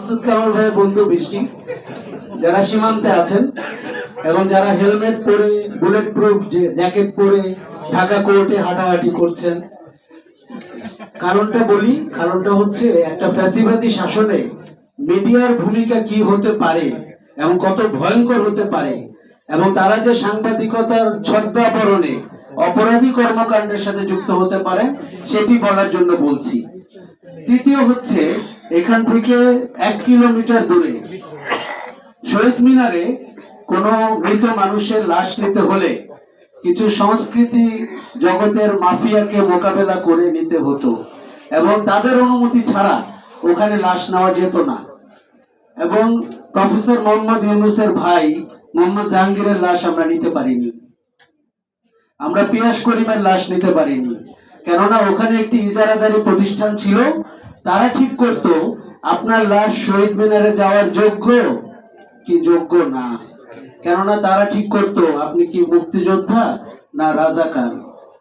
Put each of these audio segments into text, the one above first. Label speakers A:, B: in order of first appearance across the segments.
A: মাসুদ বন্ধু বৃষ্টি। যারা সীমান্তে আছেন এবং যারা হেলমেট পরে বুলেট প্রুফ জ্যাকেট পরে ঢাকা কোর্টে হাঁটাহাঁটি করছেন। কারণটা বলি, কারণটা হচ্ছে একটা ফ্যাসিবাদী শাসনে মিডিয়ার ভূমিকা কি হতে পারে এবং কত ভয়ঙ্কর হতে পারে এবং তারা যে সাংবাদিকতার ছদ্মাবরণে অপরাধী কর্মকাণ্ডের সাথে যুক্ত হতে পারে, সেটি বলার জন্য বলছি। তৃতীয় হচ্ছে এখান থেকে এক কিলোমিটার দূরে। শহীদ মিনারে কোনো মৃত মানুষের লাশ নিতে হলে কিছু সংস্কৃতি জগতের মাফিয়াকে মোকাবেলা করে নিতে হতো এবং তাদের অনুমতি ছাড়া ওখানে লাশ নেওয়া যেত না। এবং প্রফেসর মোহাম্মদ ইউনুসের ভাই মোহাম্মদ জাহাঙ্গীরের লাশ আমরা নিতে পারিনি। আমরা পিয়াস করিমের লাশ নিতে পারিনি। কেননা ওখানে একটি ইজারাদারি প্রতিষ্ঠান ছিল, তারা ঠিক করত, আপনার লাশ শহীদ মিনারে যাওয়ার যোগ্য? কি যোগ্য না। কেননা তারা ঠিক করত, আপনি কি মুক্তিযোদ্ধা না রাজাকার?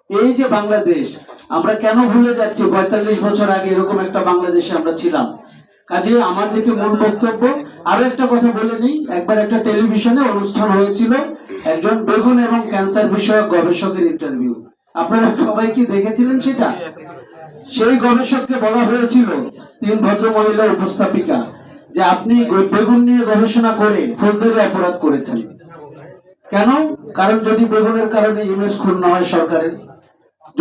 A: এই যে বাংলাদেশ, আমরা কেন ভুলে যাচ্ছি? পঁয়তাল্লিশ বছর আগে এরকম একটা বাংলাদেশে আমরা ছিলাম। কাজে আমার যেটি মূল বক্তব্য, আরও একটা কথা বলে নিই, একবার একটা টেলিভিশনে অনুষ্ঠান হয়েছিল একজন বেগুন এবং ক্যান্সার বিষয়ক গবেষকের ইন্টারভিউ। আপনারা সবাই কি দেখেছিলেন সেটা? সেই গবেষককে বলা হয়েছিল তিন ভদ্র মহিলা উপস্থাপিকা, যে আপনি বেগুন নিয়ে গবেষণা করে ফৌজদারি অপরাধ করেছেন। কেন? কারণ যদি বেগুনের কারণে ইমেজ ক্ষুণ্ণ হয় সরকারের,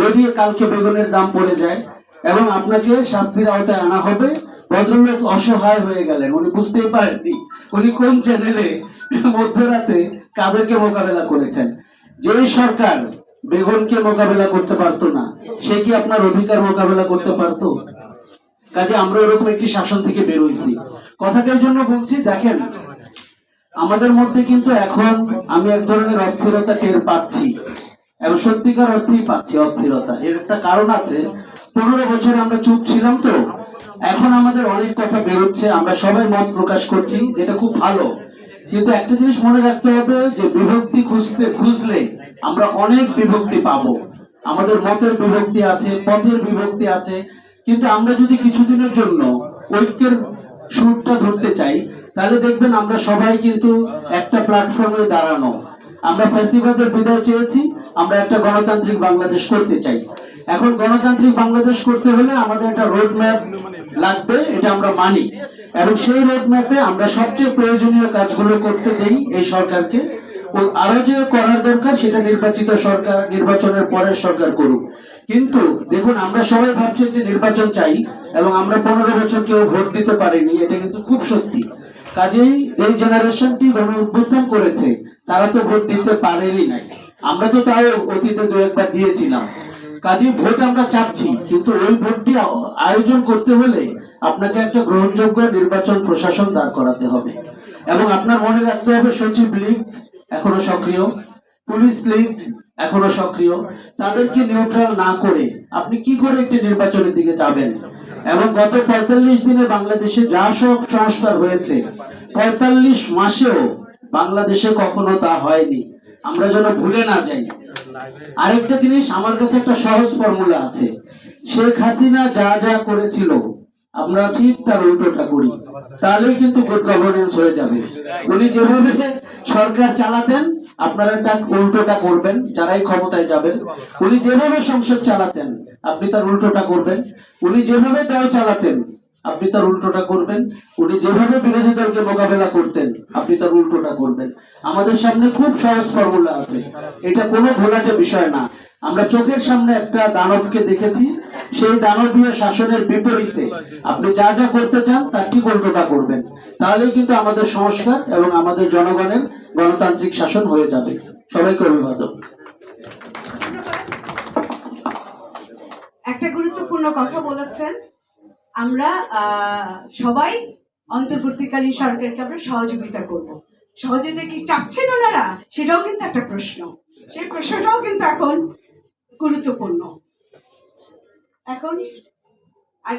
A: যদি কালকে বেগুনের দাম পড়ে যায় এবং আপনাকে শাস্তির আওতায় আনা হবে, ভদ্রলোক অসহায় হয়ে গেলেন। উনি বুঝতেই পারেননি উনি কোন চ্যানেলে মধ্যরাতে কাদেরকে মোকাবেলা করেছেন। যে সরকার বেগুনকে মোকাবেলা করতে পারতো না। সে কি আপনার অধিকার মোকাবেলা করতে পারতো? কাজে আমরা এরকম একটি শাসন থেকে বেরোইছি কথাটার জন্য বলছি, দেখেন, আমাদের মধ্যে কিন্তু এখন আমি এক ধরনের অস্থিরতা টের পাচ্ছি। এবং সত্যিকার অর্থেই পাচ্ছি অস্থিরতা। এর একটা কারণ আছে, পনেরো বছর আমরা চুপ ছিলাম তো। এখন আমাদের অনেক কথা বেরোচ্ছে, আমরা সবাই মত প্রকাশ করছি, যেটা খুব ভালো। কিন্তু একটা জিনিস মনে রাখতে হবে যে বিভক্তি খুঁজতে, খুঁজলে আমরা অনেক বিভক্তি পাবো। আমাদের মতের বিভক্তি আছে, পথের বিভক্তি আছে। কিন্তু আমরা যদি কিছুদিনের জন্য ঐক্যের সুরটা ধরতে চাই, তাহলে দেখবেন আমরা সবাই কিন্তু একটা প্ল্যাটফর্মে দাঁড়ানো। আমরা ফ্যাসিবাদের বিদায় চেয়েছি, আমরা একটা গণতান্ত্রিক বাংলাদেশ করতে চাই। এখন গণতান্ত্রিক বাংলাদেশ করতে হলে আমাদের একটা রোড ম্যাপ লাগবে, এটা আমরা মানি। এবং সেই রোড ম্যাপে আমরা সবচেয়ে প্রয়োজনীয় কাজগুলো করতে দেই এই সরকারকে। আরও যে করার দরকার, সেটা নির্বাচিত সরকার, নির্বাচনের পরের সরকার করুক। কিন্তু দেখুন, আমরা সবাই ভাবছি একটি নির্বাচন চাই এবং আমরা পনেরো বছর কেউ ভোট দিতে পারিনি, এটা কিন্তু খুব সত্যি। কাজেই এই জেনারেশনটি গণ উত্থান করেছে, তারা তো ভোট দিতে পারেনি নাই। আমরা তো তাও অতীতে দু একবার দিয়েছিলাম। ভোট আমরা চাচ্ছি, কিন্তু ওই ভোটটি আয়োজন করতে হলে আপনাকে একটা গ্রহণযোগ্য নির্বাচন প্রশাসন দাঁড় করাতে হবে। এবং আপনার মনে রাখতে হবে, সচিব লীগ এখনও সক্রিয়, পুলিশ লীগ এখনও সক্রিয়, তাদেরকে নিউট্রাল না করে আপনি কি করে একটি নির্বাচনের দিকে যাবেন? এবং গত পঁয়তাল্লিশ দিনে বাংলাদেশে যা সব সংস্কার হয়েছে, পঁয়তাল্লিশ মাসেও বাংলাদেশে কখনো তা হয়নি। আমরা যেন ভুলে না যাই। আরেকটা জিনিস, আমার কাছে একটা সহজ ফর্মুলা আছে। শেখ হাসিনা যা যা করেছিল আমরা ঠিক তার উল্টোটা করি। তাহলেই কিন্তু গুড গভর্নেন্স হয়ে যাবে। উনি যেভাবে সরকার চালাতেন, আপনারা তার উল্টোটা করবেন, যারাই ক্ষমতায় যাবেন। উনি যেভাবে সংসদ চালাতেন, আপনি তার উল্টোটা করবেন। উনি যেভাবে দল চালাতেন, আপনি তার উল্টোটা করবেন। উনি যেভাবে বিরোধী দলকে মোকাবেলা করতেন, আপনি তার উল্টোটা করবেন। আমাদের সামনে খুব সহজ ফর্মুলা আছে। এটা কোনো ঘোলাটে বিষয় না। আমরা চোখের সামনে একটা দানবকে দেখেছি সেই দানবীয় শাসনের বিপরীতে আপনি যা যা করতে চান, তার ঠিক উল্টোটা করবেন। তাহলেই কিন্তু আমাদের সংস্কার এবং আমাদের জনগণের গণতান্ত্রিক শাসন হয়ে যাবে। সবাইকে অভিবাদন।
B: একটা গুরুত্বপূর্ণ কথা বলেছেন। আমরা সবাই অন্তর্বর্তীকালীন সরকারকে আমরা সহযোগিতা করব। সহযোগিতা কি চাচ্ছেন ওনারা? সেটাও কিন্তু একটা প্রশ্ন। সেই প্রশ্নটাও কিন্তু এখন গুরুত্বপূর্ণ। এখন আর